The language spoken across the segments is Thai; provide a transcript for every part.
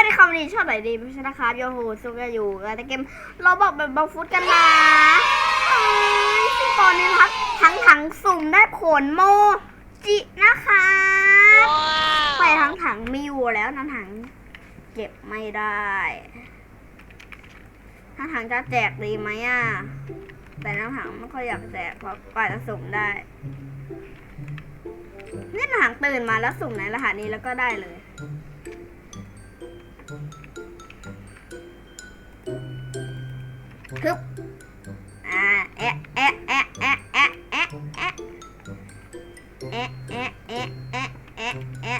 วัสดีครับวันนี้ชอบไหนดีไม่ใช่นะครับโยโฮซุกอยู่กันในเกมเราบอกแบบบังฟุตกันนะตอนนี้นะครับทั้งถังสุ่มได้ผลโมจินะคะไปทั้งถังมีอยู่แล้วทั้งถังเก็บไม่ได้ทั้งถังจะแจกดีไหมอะแต่น้ำถังไม่ค่อยอยากแจกเพราะกว่าจะสุ่มได้นี่น้ำถังตื่นมาแล้วสุ่มในรหัสนี้แล้วก็ได้เลย ฮึบอ่าแอะแอะแอะแอะแอะแอะแอะแอะแอะแอะแอะแอะแอะ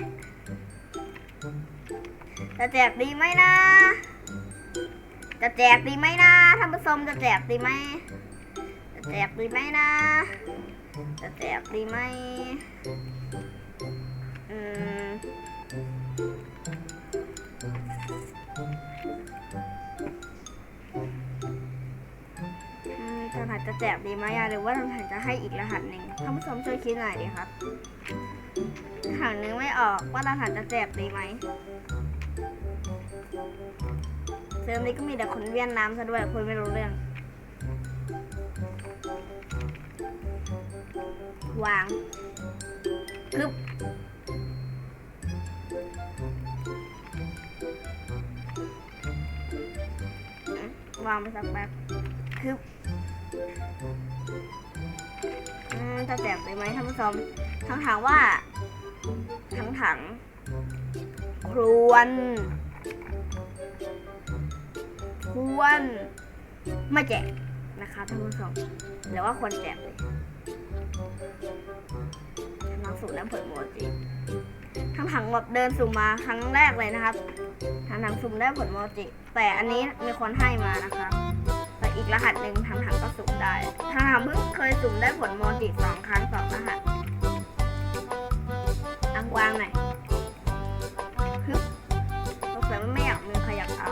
จะแจกดีไหมนะ จะแจกดีไหมนะท่านผู้ชมจะแจกดีไหมจะแจกดีไหมนะ จะแจกดีไหมอืม มทางหันจะแจกดีไหมหรือว่าทางหันจะให้อีกรหัสหนึ่งท่านผู้ชมช่วยคิดหน่อยดีครับหางนึงไม่ออกว่าทางหันจะแจกดีไหมเทอมนี้ก็มีแต่คนเวียนน้ำซะด้วยคุยไม่รู้เรื่อง วางคึบวางไปสักแป๊บคือ อืมจะแจกได้ไหมท่านผู้ชมทั้งถามว่า ทั้งถังควรควรไม่แจกนะคะท่านผู้ชมหรือว่าควรแจกเลยน้องสูตรและผลโมจิทั้งถังแบบเดินสุ่มาครั้งแรกเลยนะครับทั้งถังสุ่มได้ผลโมจิ แต่อันนี้มีคนให้มานะครับแต่ อีกรหัสหนึ่งทางถังก็สุ่มได้ทางถังเพิ่งเคยสุ่มได้ผลโมจิสองครั้งสองรหัสอังวางหน่อยฮึบสงสัยมันไม่อยากมีใครอยากเอา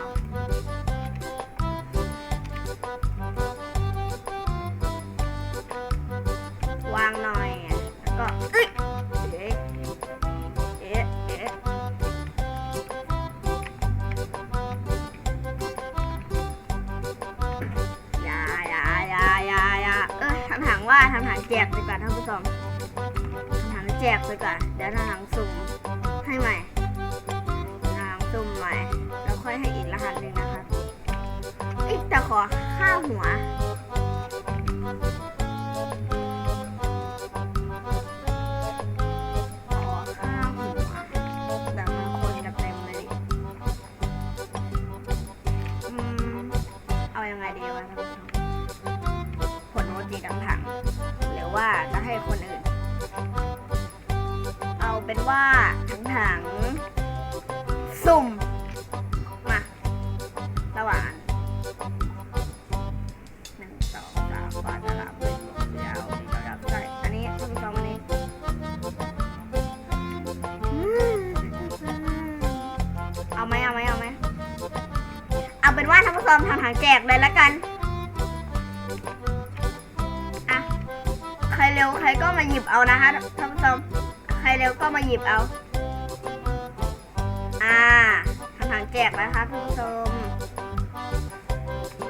วางหน่อยแล้วก็เอ้ยำถาทำถังแจกไปก่อนท่านผู้ชมทำถามแจกไปก่อนเดี๋ยวทำถังสุ่มให้ใหม่ทำถังสุ่มใหม่ แล้วค่อยให้อีกรหัสหนึ่งนะคะอีกแต่ขอห้าหัว เป็นว่าทั้งถังสุ่ม มาระหว่างหนึ่งสองสามปลาฉลามเป็นหัวยาวนี่ก็ยาใช่อันนี้ท่านผู้ชมอันนี้เอาไหมเอาไหมเอาไหมเอาเป็นว่าท่านผู้ชมทำถังแจกเลยละกันอะใครเร็วใครก็มาหยิบเอานะคะท่านผู้ชม รเร็วก็มาหยิบเอา อ่าทำถังแจกนะคะท่านผู้ชม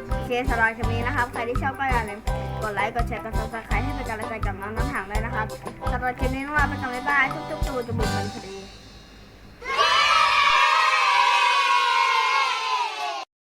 โอเคสำหรับคลิปนี้นะครับ ใครที่ชอบก็อย่าลืมกดไลค์ กดแชร์ กดซับสไครต์ให้เป็นกำลังใจกับน้องน้ำถังเลยนะครับสำหรับคลิปนี้น้องลาไปก่อนบ๊ายบายทุกๆตัวจะบุกกมันพอดี